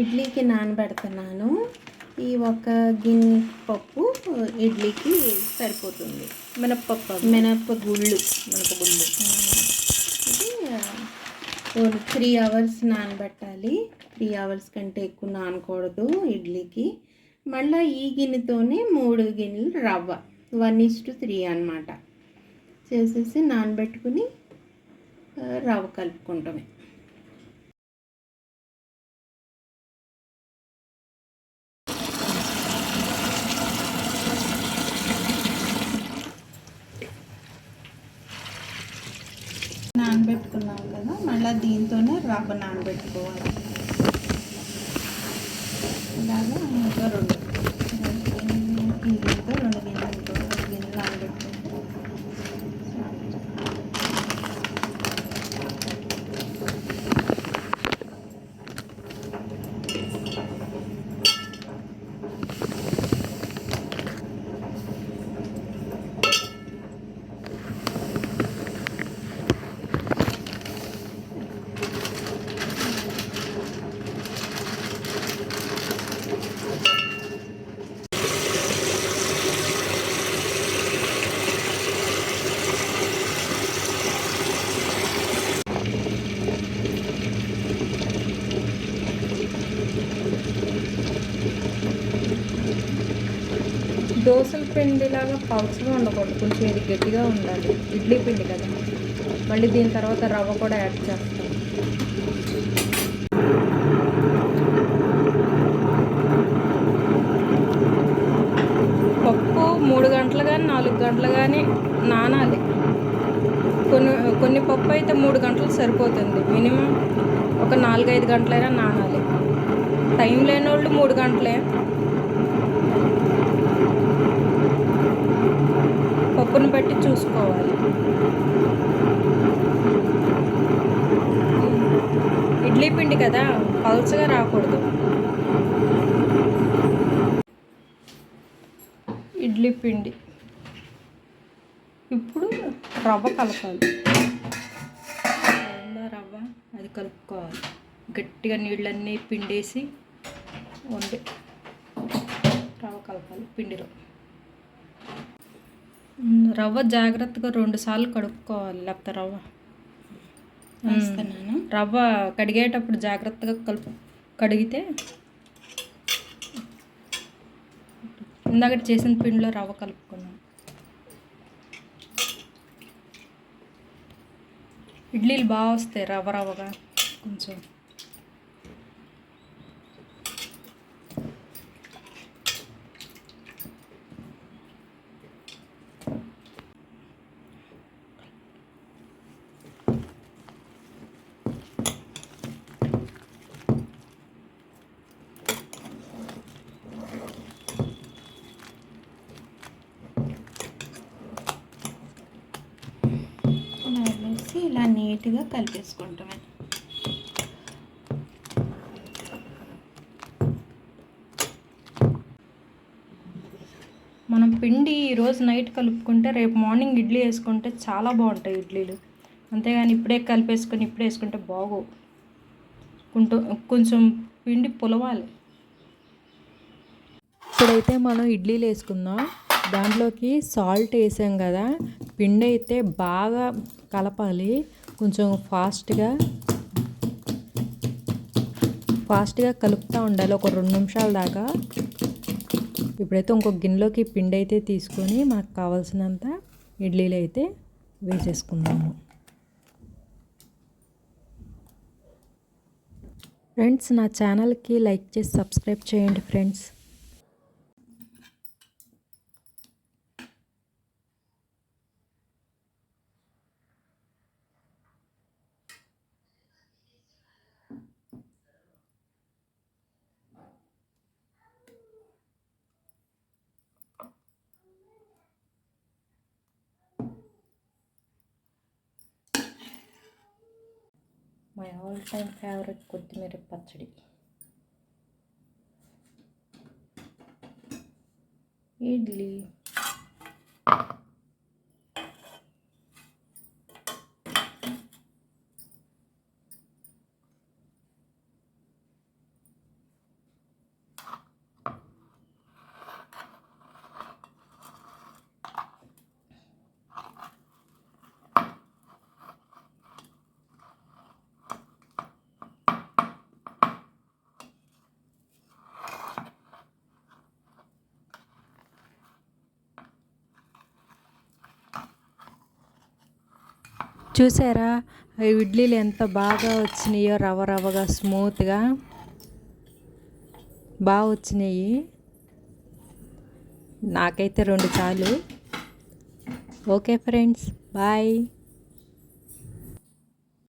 ఇడ్లీకి నానబెడుతున్నాను. ఈ ఒక గిన్నె పప్పు ఇడ్లీకి సరిపోతుంది. మినప్పప్పు మినప గుళ్ళు. మినపగుళ్ళు ఇది త్రీ అవర్స్ నానబెట్టాలి. త్రీ అవర్స్ కంటే ఎక్కువ నానకూడదు ఇడ్లీకి. మళ్ళీ ఈ గిన్నెతోనే మూడు గిన్నెలు రవ్వ. వన్ ఇస్ టు త్రీ అనమాట చేసేసి నానబెట్టుకుని రవ్వ కలుపుకుంటామే. నానబెట్టుకున్నాం కదా మళ్ళీ దీంతోనే రవ్వ నానబెట్టుకోవాలి. ఇలాగా ఇంకా రెండు. ఈ రెండు గిన్నెలు రెండు గిన్నెలు నానబెట్టుకోవాలి పిండిలాగా పౌచ్గా ఉండకూడదు. కొంచెం ఇది గట్టిగా ఉండాలి. ఇడ్లీ పిండి కదా. మళ్ళీ దీని తర్వాత రవ్వ కూడా యాడ్ చేస్తాం. పప్పు మూడు గంటలు కానీ నాలుగు గంటలు కానీ నానాలి. కొన్ని కొన్ని పప్పు అయితే మూడు గంటలు సరిపోతుంది. మినిమం ఒక నాలుగైదు గంటలైనా నానాలి. టైం లేని వాళ్ళు మూడు గంటలే. పప్పును బట్టి చూసుకోవాలి. ఇడ్లీ పిండి కదా పల్చగా రాకూడదు. ఇడ్లీ పిండి. ఇప్పుడు రవ్వ కలపాలి. రవ్వ? అది కలుపుకోవాలి. గట్టిగా నీళ్ళన్నీ పిండేసి వండి రవ్వ కలపాలి పిండి రవ్వ రవ్వ జాగ్రత్తగా రెండు సార్లు కడుక్కోవాలి లేకపోతే రవ్వ. వేస్తున్నాను రవ్వ కడిగేటప్పుడు జాగ్రత్తగా కలుపు కడిగితే ఇందాక చేసిన పిండిలో రవ్వ కలుపుకున్నాం. ఇడ్లీలు బాగా వస్తాయి రవ్వ రవ్వగా కొంచెం ఇలా వేసి ఇలా నీట్గా కలిపేసుకుంటామే మనం పిండి ఈరోజు నైట్ కలుపుకుంటే రేపు మార్నింగ్ ఇడ్లీ వేసుకుంటే చాలా బాగుంటాయి ఇడ్లీలు. అంతేగాని ఇప్పుడే కలిపేసుకొని ఇప్పుడే వేసుకుంటే బాగోవు. కొంచెం పిండి పులవాలి. ఇప్పుడైతే మనం ఇడ్లీలు వేసుకుందాం. దాంట్లోకి సాల్ట్ వేసాం కదా. పిండి అయితే బాగా కలపాలి. కొంచెం ఫాస్ట్గా ఫాస్ట్గా కలుపుతూ ఉండాలి. ఒక రెండు నిమిషాల దాకా. ఇప్పుడైతే ఇంకొక గిన్నెలోకి పిండి అయితే తీసుకొని మనకు కావాల్సినంత ఇడ్లీలు అయితే వేసేసుకుందాము. ఫ్రెండ్స్ నా ఛానల్కి లైక్ చేసి సబ్స్క్రైబ్ చేయండి friends. My all time favourite కొత్తిమీర పచ్చడి. ఇడ్లీ. చూసారా? ఇడ్లీలు ఎంత బాగా వచ్చినాయో రవ్వ రవ్వగా స్మూత్గా. బాగా వచ్చినాయి. నాకైతే రెండు చాలు. Okay friends bye.